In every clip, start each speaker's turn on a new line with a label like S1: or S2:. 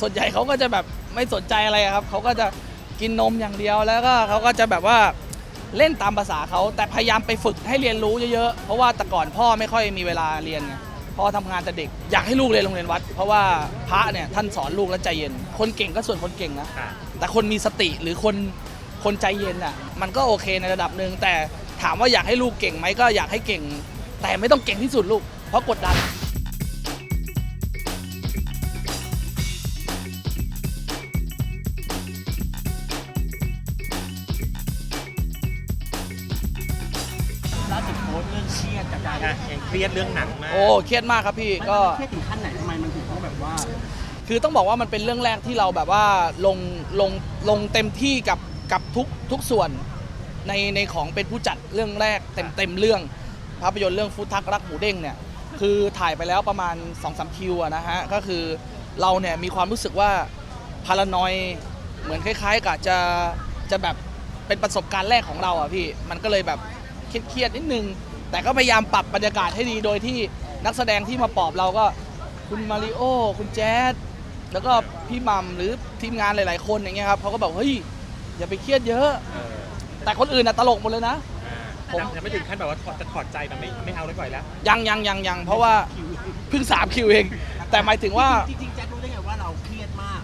S1: ส่วนใหญ่เขาก็จะแบบไม่สนใจอะไรครับเขาก็จะกินนมอย่างเดียวแล้วก็เขาก็จะแบบว่าเล่นตามภาษาเขาแต่พยายามไปฝึกให้เรียนรู้เยอะๆ เพราะว่าแต่ก่อนพ่อไม่ค่อยมีเวลาเรียนไงพ่อทำงานแต่เด็กอยากให้ลูกเรียนโรงเรียนวัด เพราะว่าพระเนี่ยท่านสอนลูกแล้วใจเย็น คนเก่งก็ส่วนคนเก่งนะแต่คนมีสติหรือคนคนใจเย็นอะมันก็โอเคในระดับหนึ่งแต่ถามว่าอยากให้ลูกเก่งไหมก็อยากให้เก่ง แต่ไม่ต้องเก่งที่สุดลูกเพราะกดดัน
S2: เครียดเรื่องหนังมาก
S1: โอ้เครียดมากครับพี่ก็
S3: เครียดถึงขั้นไหนทำไมมันถึงต้องแบบว่า
S1: คือต้องบอกว่ามันเป็นเรื่องแรกที่เราแบบว่าลงลงลงเต็มที่กับกับทุกทุกส่วนในในของเป็นผู้จัดเรื่องแรกเต็มเต็มเรื่อง ภาพยนตร์เรื่องฟุตทักรักหมูเด้งเนี่ยคือถ่ายไปแล้วประมาณ2อสคิวอะนะฮะก็คือเราเนี่ยมีความรู้สึกว่าพารานอยเหมือนคล้ายๆกับจะจะแบบเป็นประสบการณ์แรกของเราอะพี่มันก็เลยแบบเครียดๆนิดนึง แต่ก็พยายามปรับบรรยากาศให้ดีโดยที่นักแสดงที่มาปลอบเราก็ คุณมาริโอคุณแจ๊ดแล้วก็พี่หมัมหรือทีมงานหลาย ๆ คนอย่างเงี้ยครับเขาก็แบบเฮ้ยอย่าไปเครียดเยอะ
S2: เออ
S1: แต่คนอื่นน่ะตลกหมดเลยนะ
S2: อ่า
S1: ผม
S2: ยังไม่ถึงขั้นแบบว่าถอดจะถอดใจแบบไม่ไม่เอาแล้วปล่อยแล้ว
S1: ยังยังยังยังเพราะว่าเพิ่งสามคิวเอง แต่หมายถึงว่า
S3: จริงๆแจ็ครู้ได้ไงว่าเราเครียดมาก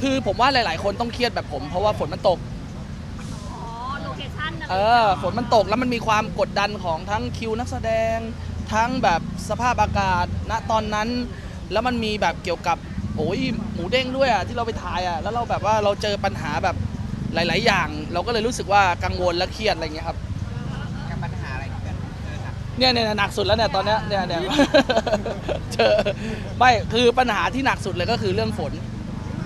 S1: คือผมว่าหลาย ๆ คนต้องเครียดแบบผม เพราะว่าฝนมันตก
S4: อ๋อโล เคชั่นอะไร
S1: เออฝนมันตกแล้วมันมีความกดดันของทั้งคิวนักแสดง ทั้งแบบสภาพอากาศณตอนนั้น แล้วมันมีแบบเกี่ยวกับโอ้ยหมูเด้งด้วยอะที่เราไปถ่ายอะแล้วเราแบบว่าเราเจอปัญหาแบบหลาย ๆ อย่าง เราก็เลยรู้สึกว่ากังวลและเครียดอะไรเงี้ยครับ
S3: กับปัญหาอะไรที่เป็นเจอครับ
S1: เนี่ยเนี่ยหนักสุดแล้วเนี่ยตอนเนี้ยเนี่ยเนี่ยเจอไม่คือปัญหาที่หนักสุดเลยก็คือเรื่องฝน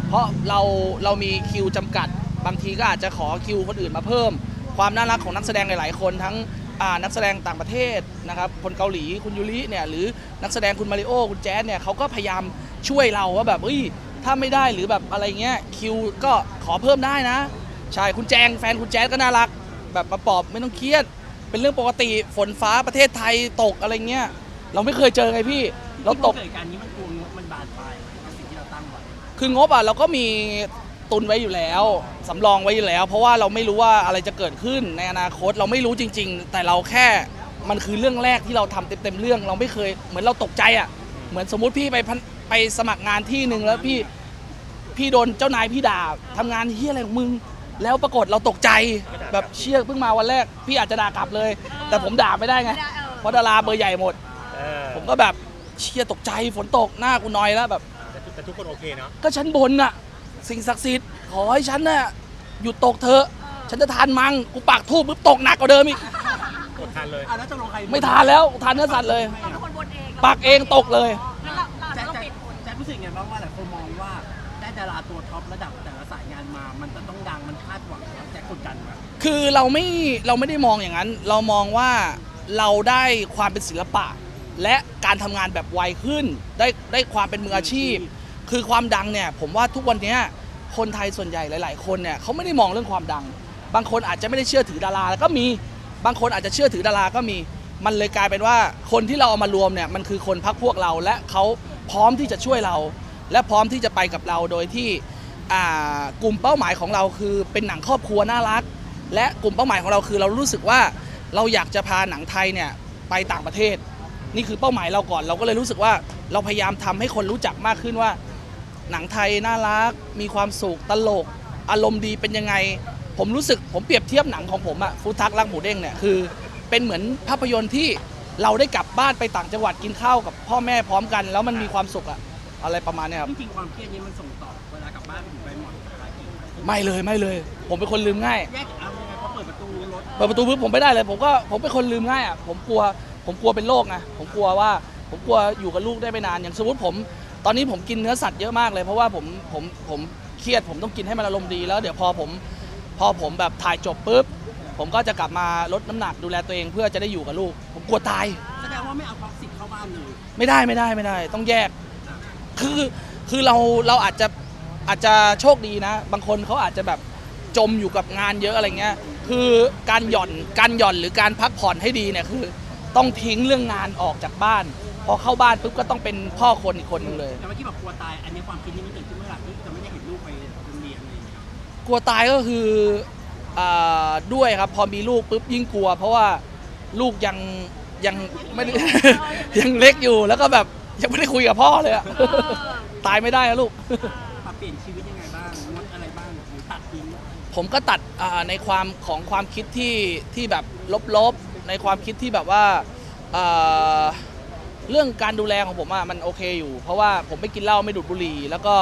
S1: เพราะเราเรามีคิวจำกัด บางทีก็อาจจะขอคิวคนอื่นมาเพิ่ม ความน่ารักของนักแสดงหลาย ๆ คนทั้งอ่านักแสดงต่างประเทศนะครับคนเกาหลีคุณยูริเนี่ยหรือนักแสดงคุณมาริโอคุณแจ๊สเนี่ยเขาก็พยายามช่วยเราว่าแบบเอ้ยถ้าไม่ได้หรือแบบอะไรเงี้ยคิวก็ขอเพิ่มได้นะใช่คุณแจงแฟนคุณแจ๊สก็น่ารัก แบบมาปลอบไม่ต้องเครียด เป็นเรื่องปกติฝนฟ้าประเทศไทยตกอะไรเงี้ยเราไม่เคยเจอไงพี่เราตก
S3: เกิดการนี้มันกลัวงบมันบานปลายกับสิ่งที่เราตั้งไว้
S1: คืองบอะเราก็มี ตุนไว้อยู่แล้วสำรองไว้อยู่แล้ว เพราะว่าเราไม่รู้ว่าอะไรจะเกิดขึ้นในอนาคตเราไม่รู้จริง ๆ แต่เราแค่มันคือเรื่องแรกที่เราทำเต็มๆเรื่อง เราไม่เคยเหมือนเราตกใจอะเหมือนสมมุติพี่ไปพันไปสมัครงานที่หนึ่งแล้วพี่พี่โดนเจ้านายพี่ด่าทำงานเฮียอะไรของมึง แล้วปรากฏเราตกใจแบบเชี่ยเพิ่งมาวันแรก พี่อาจจะด่ากลับเลย แต่ผมด่าไม่ได้ไง
S4: ไม่ได้เออ
S1: เพราะดาราเบอร์ใหญ่หมด
S2: เออ
S1: ผมก็แบบเชี่ยตกใจฝนตกหน้ากูนอยแล้วแบบ
S2: แต่ทุกแต่ทุกคนโอเคเนาะ
S1: ก็ฉันบนน่ะ สิ่งศักดิ์สิทธิ์ขอให้ฉันน่ะหยุดตกเถอะ ฉันจะทานมัง กูปักทูบปุ๊บตกหนักกว่าเดิมอีก
S2: กดทันเลย
S3: อะแล้วจะลงใคร
S1: ไม่ทานแล้วทานเนื้อสัตว์เลย
S4: เราเป็นคนบนเอง
S1: ปักเองตกเลย
S4: งั้นเราเรา
S3: แจ็ค
S4: เรา
S3: แจ็ค
S4: ปิดผล
S3: แจ็ครู้สึกไงบ้างว่าหลายคนมองว่าได้ดาราตัวท็อประดับแต่ละสายงานมา มันจะต้องดังมันคาดหวังว่าแจ็คกดดันไหม
S1: คือเราไม่เราไม่ได้มองอย่างนั้น เรามองว่าเราได้ความเป็นศิลปะ และการทำงานแบบไวขึ้น ได้ได้ความเป็นมืออาชีพ คือความดังเนี่ยผมว่าทุกวันนี้คนไทยส่วนใหญ่หลาย ๆ คนเนี่ยเขาไม่ได้มองเรื่องความดัง บางคนอาจจะไม่ได้เชื่อถือดาราก็มีบางคนอาจจะเชื่อถือดาราก็มี มันเลยกลายเป็นว่าคนที่เราเอามารวมเนี่ยมันคือคนพักพวกเราและเขาพร้อมที่จะช่วยเรา และพร้อมที่จะไปกับเราโดยที่อ่ากลุ่มเป้าหมายของเราคือเป็นหนังครอบครัวน่ารัก และกลุ่มเป้าหมายของเราคือเรารู้สึกว่าเราอยากจะพาหนังไทยเนี่ยไปต่างประเทศ นี่คือเป้าหมายเราก่อน เราก็เลยรู้สึกว่าเราพยายามทำให้คนรู้จักมากขึ้นว่า หนังไทยน่ารัก มีความสุขตลก อารมณ์ดีเป็นยังไง ผมรู้สึกผมเปรียบเทียบหนังของผมอะฟูทักรักหมูเด้งเนี่ยคือ เป็นเหมือนภาพยนตร์ที่เราได้กลับบ้านไปต่างจังหวัดกินข้าวกับพ่อแม่พร้อมกัน แล้วมันมีความสุขอะอะไรประมาณเนี้ยครับ
S3: จริงๆความเครียดนี้มันส่งต่อเวลากลับบ้านไปถึงไปหมอนไปกิน
S1: ไม่เลยไม่เลย ผมเป็นคนลืมง่าย
S3: แยกเอายังไงพอเปิดประตูรถ
S1: เปิดประตูปุ๊บผมไม่ได้เลยผมก็ผมเป็นคนลืมง่ายอะผมกลัวผมกลัวเป็นโรคไงผมกลัวว่า ผมกลัวอยู่กับลูกได้ไม่นานอย่างสมมติผม ตอนนี้ผมกินเนื้อสัตว์เยอะมากเลย เพราะว่าผมผมผมเครียดผมต้องกินให้มันอารมณ์ดีแล้วเดี๋ยวพอผมพอผมแบบถ่ายจบปุ๊บผมก็จะกลับมาลดน้ำหนักดูแลตัวเองเพื่อจะได้อยู่กับลูก ผมกลัวตาย
S3: แสดงว่าไม่เอาท็อกซิกเข้าบ้านเลย
S1: ไม่ได้ไม่ได้ไม่ได้ ต้องแยก คือคือเราเราอาจจะอาจจะโชคดีนะ บางคนเขาอาจจะแบบจมอยู่กับงานเยอะอะไรเงี้ย คือการหย่อนการหย่อนหรือการพักผ่อนให้ดีเนี่ยคือ ต้องทิ้งเรื่องงานออกจากบ้าน พอเข้าบ้านปุ๊บก็ต้องเป็นพ่อคนอีกคนหนึ่งเลย
S3: แต่เมื่อกี้บอกกลัวตาย อันนี้ความคิดนี้มันเกิดขึ้นเมื่อไหร่จะไม่ได้เห็นลูกไปโรงเรียนอะไรอย่างเงี้ย
S1: กลัวตายก็คืออ่าด้วยครับ พอมีลูกปุ๊บยิ่งกลัว เพราะว่าลูกยังยังไม่ได้ ยังเล็กอยู่แล้วก็แบบยังไม่ได้คุยกับพ่อเลยอะ
S4: เออ
S1: ตายไม่ได้นะลูก
S3: ปรับเปลี่ยนชีวิตยังไงบ้างงดอะไรบ้างหรือตัดทิ้ง
S1: ผมก็ตัดอ่าในความของความคิดที่ที่แบบลบๆ ในความคิดที่แบบว่าอ่า เรื่องการดูแลของผมอะมันโอเคอยู่ เพราะว่าผมไม่กินเหล้าไม่ดูดบุหรี่ แล้วก็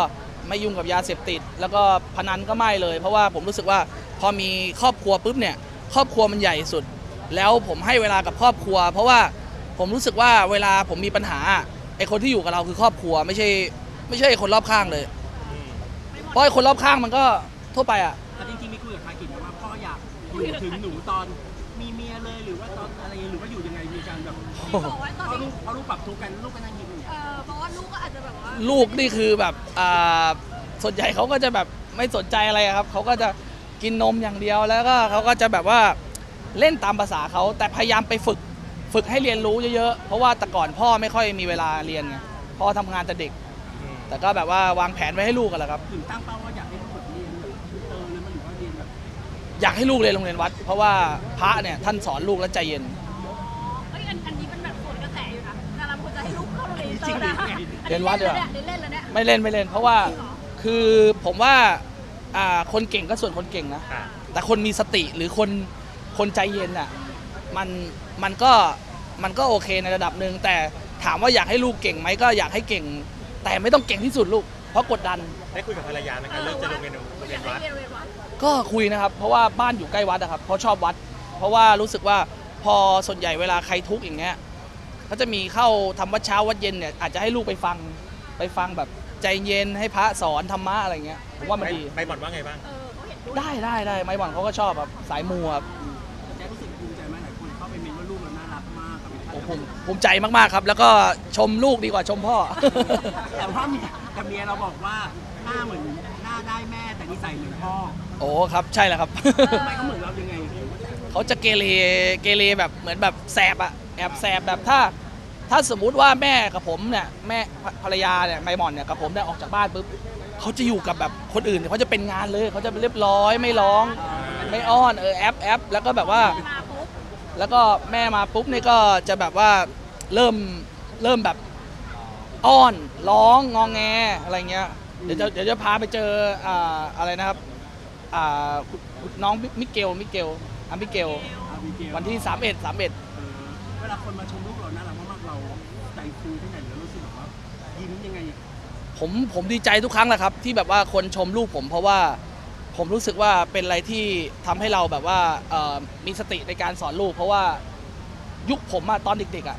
S1: ไม่ยุ่งกับยาเสพติด แล้วก็พนันก็ไม่เลย เพราะว่าผมรู้สึกว่าพอมีครอบครัวปุ๊บเนี่ยครอบครัวมันใหญ่สุด แล้วผมให้เวลากับครอบครัว เพราะว่าผมรู้สึกว่าเวลาผมมีปัญหาไอคนที่อยู่กับเราคือครอบครัวไม่ใช่ ไม่ใช่คนรอบข้างเลย เพราะไอคนรอบข้างมันก็ทั่วไปอะ
S3: แต่จริงๆมีคุยกับทากินนะว่าพ่ออยากอยู่ถึงหนูตอน รือว่าตอนอะไรหรือว่าอยู่ยังไงมีการแบบ
S4: บอกไว้ตอน
S3: เพราะลู
S4: นี้
S3: กเพราะลูกปรับทุกข์กันลูกก็นั่งยิ้มอย่างเงี้ย
S4: เออเพราะว่าลูกก็อาจจะแบบว่า
S1: ลูกนี่คือแบบอ่าส่วนใหญ่เขาก็จะแบบไม่สนใจอะไรอะครับเขาก็จะกินนมอย่างเดียวแล้วก็เขาก็จะแบบว่าเล่นตามภาษาเขาแต่พยายามไปฝึกฝึกให้เรียนรู้เยอะๆเพราะว่าแต่ก่อนพ่อไม่ค่อยมีเวลาเรียนไงพ่อทำงานแต่เด็ก
S2: อืม
S1: แต่ก็แบบว่าวางแผนไว้ให้ลูกกันแหละครับ
S3: ถึงตั้งเป้าว่าอยาก
S1: อยากให้ลูกเรียนโรงเรียนวัด เพราะว่าพระเนี่ยท่านสอนลูกแล้วใจเย็น
S4: เฮ้ยอันอันนี้เป็นแบบโผลกระแสอยู่นะดาราควรจะให้ลูกเข้าโรงเรียนอินเตอร์นะ
S1: เรียนวัดเหรอ
S4: อันนี้เล่นแล้วเนี่ย
S1: ไม่เล่นไม่เล่น เพราะว่าคือผมว่าอ่าคนเก่งก็ส่วนคนเก่งนะ
S2: ค่ะ
S1: แต่คนมีสติหรือคนคนใจเย็นอะมันมันก็มันก็โอเคในระดับหนึ่งแต่ถามว่าอยากให้ลูกเก่งไหมก็อยากให้เก่ง แต่ไม่ต้องเก่งที่สุดลูก เพราะกดดัน
S2: ได้คุยกับภรรยาไหมคะเรื่องจะโรงเรียนโรง
S4: อ
S2: เรี
S4: ยายก
S2: น
S4: ให้
S2: วัด
S4: เรียนโรงเรียนวัด
S1: ก็คุยนะครับ เพราะว่าบ้านอยู่ใกล้วัดนะครับเพราะชอบวัด เพราะว่ารู้สึกว่าพอส่วนใหญ่เวลาใครทุกข์อย่างเงี้ยก็จะมีเข้าทำวัดเช้าวัดเย็นเนี่ยอาจจะให้ลูกไปฟังไปฟังแบบใจเย็นให้พระสอนธรรมะอะไรเงี้ยผมว่ามัน
S2: ไป
S1: ดี
S2: ไปบ่อนว่าไงบ้าง
S4: เออเขาเห็นด้วย
S1: ได้ได้ได้ไม้บอลเขาก็ชอบแบบสายมูครับ
S3: แจ๊ครู้สึกภูมิใจไหมหลายคนเข้าไปเมนว่าลูกเราน่ารักมากกับ
S1: โอ้ผมภูมิใจมากๆครับ แล้วก็ชมลูกดีกว่าชมพ่อ
S3: แต่ว่าเมียกับเมียเราบอกว่าหน้าเหมือนหน้า ได้แม่แต่นิสัยเหมือนพ่อ
S1: โอ้ครับใช่แหละครับ
S3: ทำไมเขาเหมือนเรายังไง
S1: เขาจะเกเรเกเรแบบเหมือนแบบแสบอะแอบแสบแบบถ้า ถ้าสมมุติว่าแม่กับผมเนี่ยแม่ภภรรยาเนี่ยไมหมอนเนี่ยกับผมเนี่ยออกจากบ้านปุ๊บเขาจะอยู่กับแบบคนอื่นเนี่ยเขาจะเป็นงานเลยเขาจะเรียบร้อยไม่ร้อง ไม่อ้อนเออแอปแอปแล้วก็แบบว่า
S4: มาปุ๊บ
S1: แล้วก็แม่มาปุ๊บนี่ก็จะแบบว่าเริ่มเริ่มแบบอ้อนร้องงองแงอะไรเงี้ย เดี๋ยวจะเดี๋ยวจะพาไปเจออ่าอะไรนะครับอ่าคุณน้องมิเกลมิเกลอะมิเกล
S3: อาบิเกล
S1: วันที่ 31 31
S3: เออเวลาคนมาชมลูกเราน่ารักมากๆเราใจฟูที่ไหนหรือรู้สึกแบบว่ายิ้มยังไง
S1: ผมผมดีใจทุกครั้งแหละครับ ที่แบบว่าคนชมลูกผม เพราะว่าผมรู้สึกว่าเป็นอะไรที่ทำให้เราแบบว่าเอ่อมีสติในการสอนลูก เพราะว่ายุคผมอะตอนเด็กๆอะ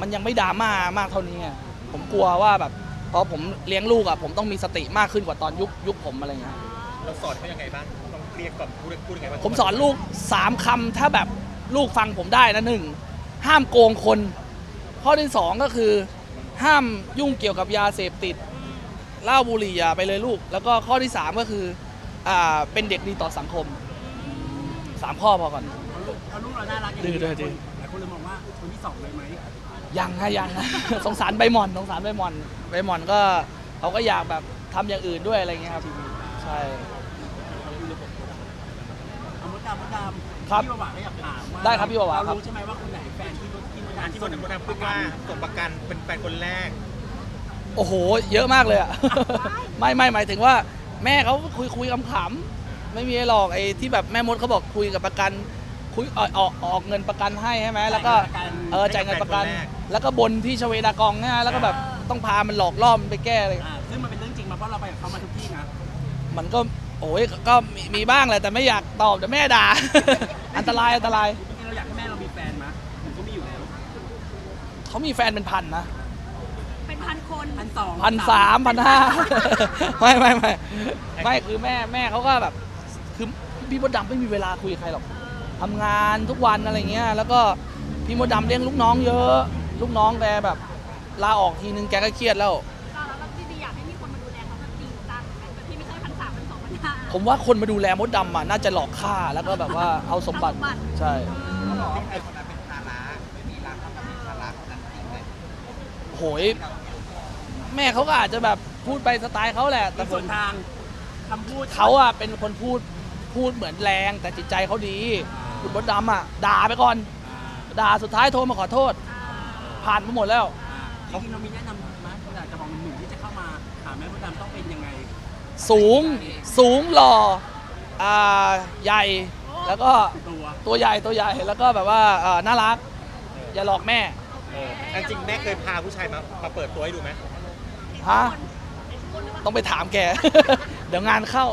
S1: มันยังไม่ดราม่ามากเท่านี้ไงผมกลัวว่าแบบ พอผมเลี้ยงลูกอะผมต้องมีสติมากขึ้นกว่าตอนยุคยุคผมอะไรเงี้ย
S2: เราสอนเขายังไงบ้างต้องเรียกก่อนพูดพูดยังไงบ้าง
S1: ผมสอนลูกสามคำถ้าแบบลูกฟังผมได้นะหนึ่งห้ามโกงคน ข้อที่สองก็คือ ห้ามยุ่งเกี่ยวกับยาเสพติดเหล้าบุหรี่อย่าไปเลยลูก แล้วก็ข้อที่สามก็คืออ่าเป็นเด็กดีต่อสังคมสามข้อพอก่อน
S3: เขาลูกเขาลูกเราน่ารักอย่าง
S1: ดื้
S3: นี้
S1: อด้วยจริง
S3: หลายคนเลยมองว่าคนที่สองเลยไหม
S1: ยังฮะยังฮะ สงสารใบหมอนสงสารใบหมอนใบหมอนก็เขาก็อยากแบบทำอย่างอื่นด้วยอะไรเงี้ยครับใช่
S3: เอามดดำมดดำ
S1: ครับ
S3: พี่ประวัติก็อยากถามว่า
S1: ได้ครับพี่ประวัติครับ
S3: เรารู้ใช่ไหมว่าคนไหนแฟนที่มดที่มด
S2: อะ
S3: ดำ
S2: ที่คนคนทำพูดว่าส่งประกันเป็นแฟนคนแรก
S1: โอ้โห เยอะมากเลยอะ ไม่ไม่หมายถึงว่าแม่เขาคุยคุยขำๆไม่มีอะไรหรอกไอ้ที่แบบแม่มดเขาบอกคุยกับประกันคุยออกออกออกเงินประกันให้ใช่ไหมแล้วก็เออจ่ายเงินประกัน
S2: ให้กับแฟนคนแรก
S1: แล้วก็บนที่ชเวดากองนะแล้วก็แบบต้องพามันหลอกล่อมนไปแก้เลย
S3: อ่าซึ่งมันเป็นเรื่องจริงมาเพราะเราไปกับเขามาทุกที่นะ
S1: มันก็โอ้ยก็มีมีบ้างแหละแต่ไม่อยากตอบเดี๋ยวแม่ด่า อันตรายอันตราย
S3: จริงๆเราอยากให้แม่เรามีแฟนมะหรือเขามีอยู่แล้ว
S1: เขามีแฟนเป็นพันนะ
S4: เป็นพันคน
S3: พันสอง
S1: พันสามพันห้าไม่ไม่ไม่ไม่คือแม่แม่เขาก็แบบคือพี่มดดำไม่มีเวลาคุยกับใครหรอกทำงานทุกวันอะไรเงี้ย แล้วก็พี่มดดำเลี้ยงลูกน้องเยอะ ลูกน้องแกแบบลาออกทีนึงแกก็เครียดแล้ว
S4: เราแล้วจริงๆอยากให้มีคนมาดูแลเขาแบบจริงจังแบบที่ไม่ใช่พันสามพันสองพันห้า
S1: ผมว่าคนมาดูแลมดดำอะน่าจะหลอกฆ่าแล้วก็แบบว่าเอาสมบัติ
S4: เอาสมบัติ
S1: ใช่โหย แม่เขาก็อาจจะแบบพูดไปสไตล์เขาแหละ
S3: แต่
S1: แต่
S3: ส่
S1: ส่
S3: ว
S1: วน
S3: นทางคำพูด
S1: เขาอะเป็นคนพูดพูดเหมือนแรง แต่จิตใจเขาดีคุณบดดำอะด่าไปก่อน ด่าสุดท้ายโทรมาขอโทษ ผ่านมาหมดแล้ว
S3: จริงๆเรามีแนะนำไหมอยากจะบอกหนุ่มๆที่จะเข้ามาหาแม่มดดำต้องเป็นยังไง
S1: สูงสูงหล่ออ่าใหญ่แล้วก็
S3: ตัว
S1: ตัวใหญ่ตัวใหญ่แล้วก็แบบว่าเอ่อน่ารัก อย่าหลอกแม่
S2: เอออันจริงแม่เคยพาผู้ชายมามาเปิดตัวให้ดูไหม
S1: ฮะต้องไปถามแก เดี๋ยวงานเข้า